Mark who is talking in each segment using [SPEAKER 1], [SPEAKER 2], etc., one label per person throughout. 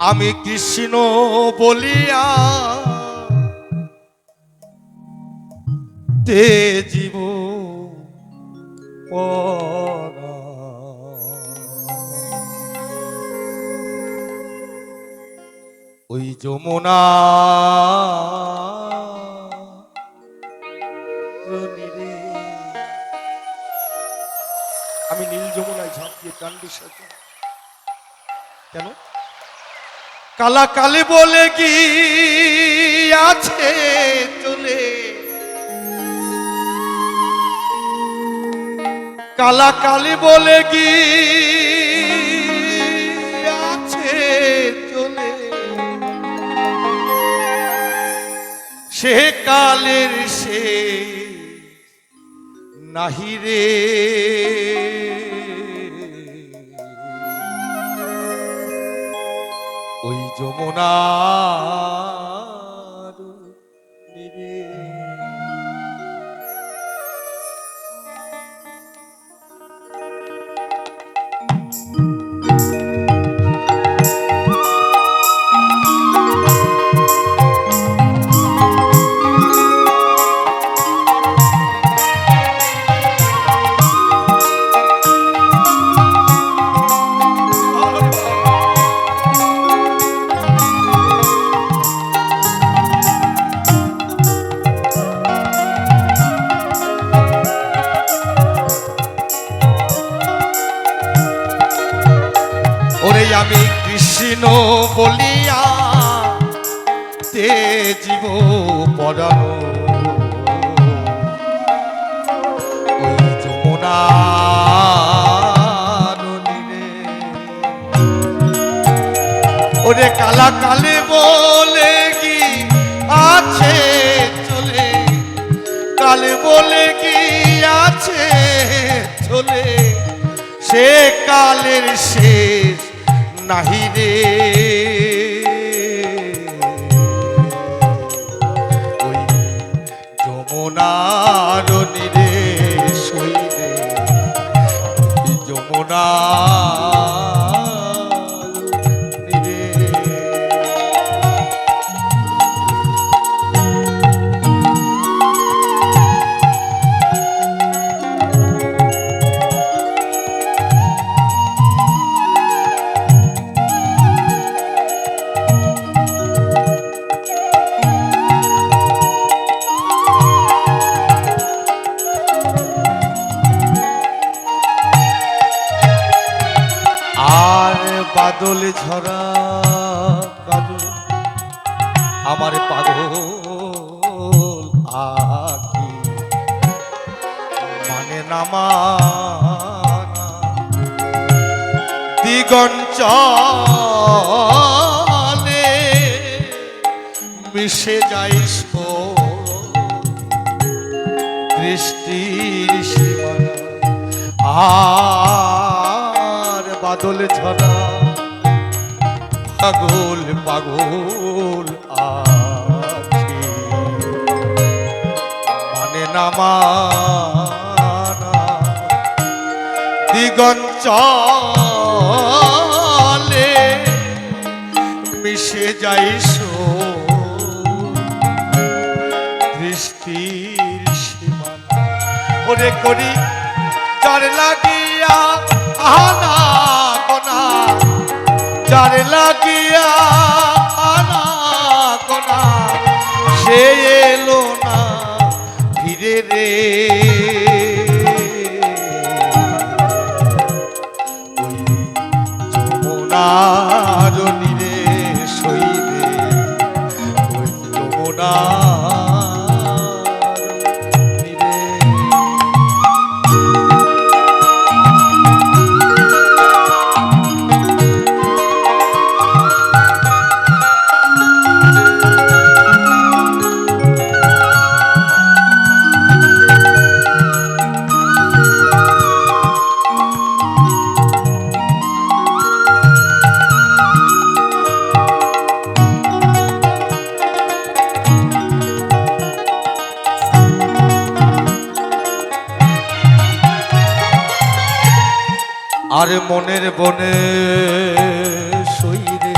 [SPEAKER 1] আমি কৃষ্ণ বলিয়া তে জীব। ওই যমুনা। আমি নীল যমুনায় ঝাঁপ দিয়ে প্রাণ বিসর্জন কেন কালা কালে বলে কি আছে চলে? কালা কালে বলে কি আছে চলে? সে কালের সে নাহিরে ওই যমুনার ওরে কালা কালে বলে কি আছে চলে? কালে বলে কি আছে চলে? সে কালের শেষ নাহি রে। নামানা দিগঞ্চলে মিশে যাইস দৃষ্টির সীমানা। আর বাদল ঝরা। পাগল পাগল আছে। মানে নামানা দিগঞ্চলে মিশে যাইস দৃষ্টির সীমানা ওরে করি যার আর মনের বনে সইরে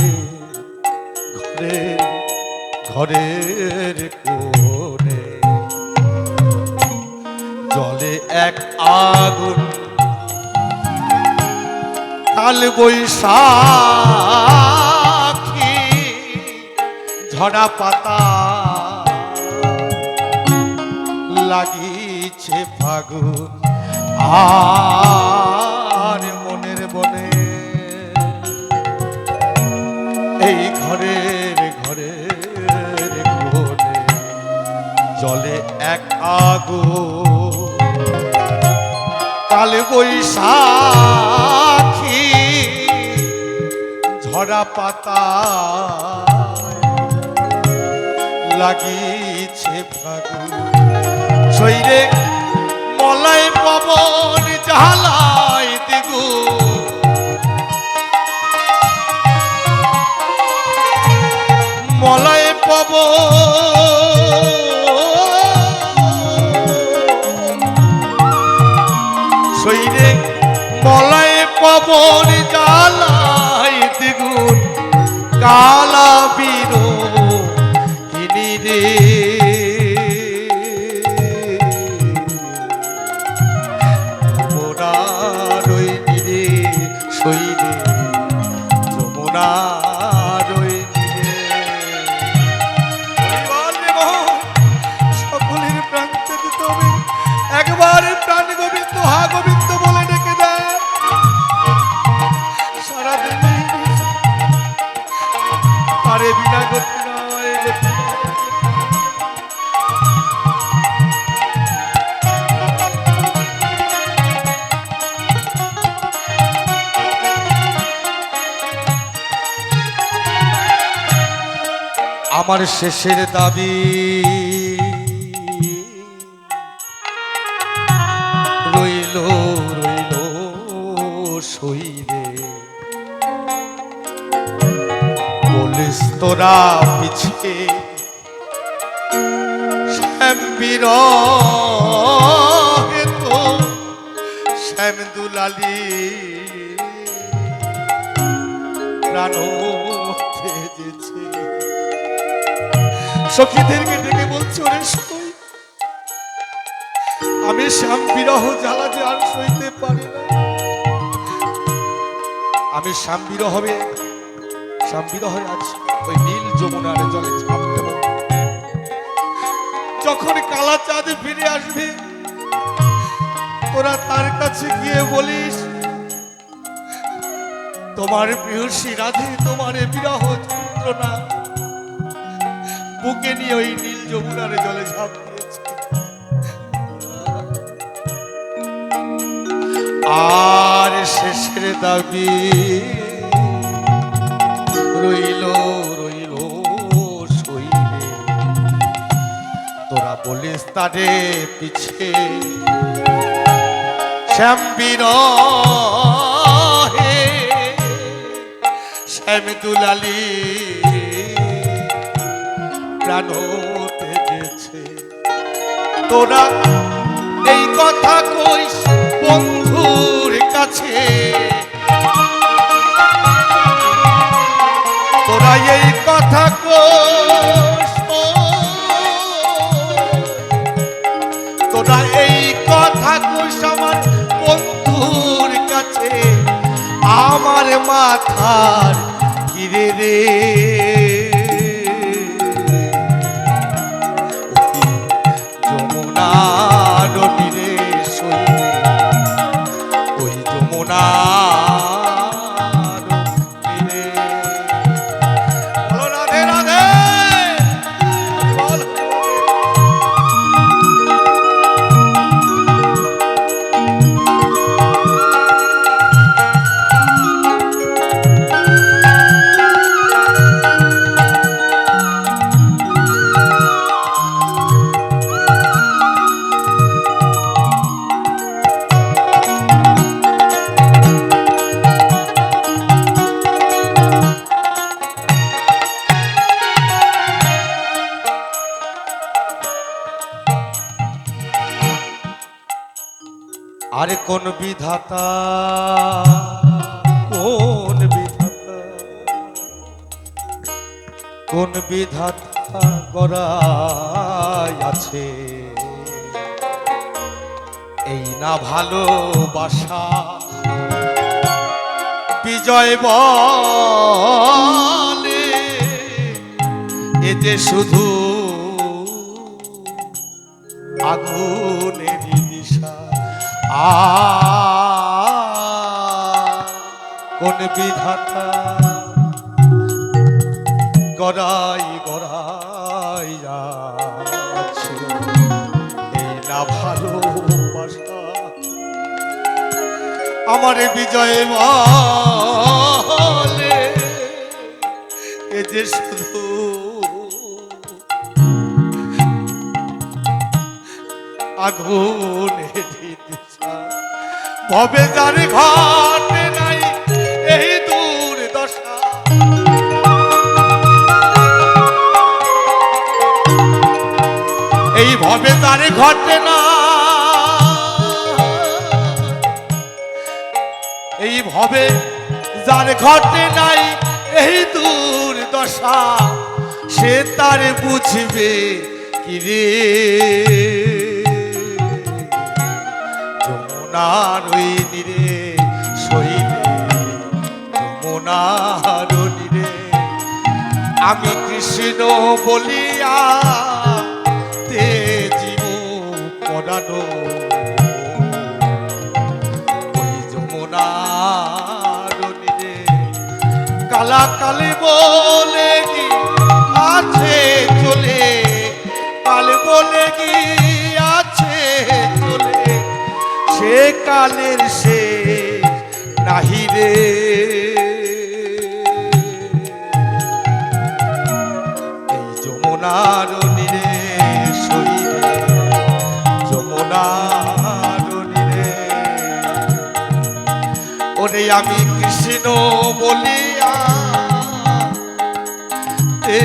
[SPEAKER 1] ঘরের কোণে জলে এক আগুন, কাল বৈশাখী ঝরা পাতা লাগিছে ফাগুন। আর জলে এক আগুন কাল বৈশাখী ঝরা পাতা লাগিছে ফাগুন শৈরে মলাই পবন জ্বালাই বিনা আমার শেষের দাবি তোরা পিছে শ্যাম বিরহে তো, শ্যাম দুলালি। প্রাণ তেজেছে সখীদেরকে ডেকে বলছে, ওরে সই আমি শ্যাম বিরহ জ্বালা যে আর সইতে পারি না। আমি শ্যাম বিরহবে শ্যাম বিরহে আছি। ওই নীল যমুনার জলে ঝাঁপ দেব যখন কালা চাঁদ ফিরে আসবে, তোরা তার কাছে গিয়ে বলিস, তোমার প্রিয়সী রাধে, তোমার বিরহ যন্ত্রণা। বুকে নিয়ে ওই নীল যমুনার জলে ঝাঁপ দিয়েছে আর শেষের দাবি রইল বলিস তারে পিছে। শ্যাম বিরহে শ্যাম দুলালি প্রাণ তেজেছে তোরা এই কথা কইস বন্ধুর কাছে। তোরা এই কথা কইস তোরা এই কথা সমান বন্ধুর কাছে, আমার মাথার কিরে রে। যমুনা নদীরে সই ওই যমুনার কোন বিধাতা? কোন বিধাতা? কোন বিধাতা গড়াই আছে? এই না ভালোবাসা। বিজয় বলে এতে শুধু আগুনের দিশা আ কোন বিধাতা গড়াই গড়াই যাচ্ছে। না ভালোবাসা আমার বিজয় বলে এ যে শুধু আগুনে ভবে যার ঘটে নাই এই দূর দশা। এই ভবে তার ঘটে না, এই ভবে যার ঘটে নাই এই দূর দশা, সে তার বুঝবে কি রে? যমুনার ওই নীরে আমি কৃষ্ণ বলিয়া তে পড়ানো ওই কালা কালি বলে সে কালের সে নাহি রে। এই যমুনার নীরে সইরে যমুনার নীরে। ওরে আমি কৃষ্ণ বলিয়া তে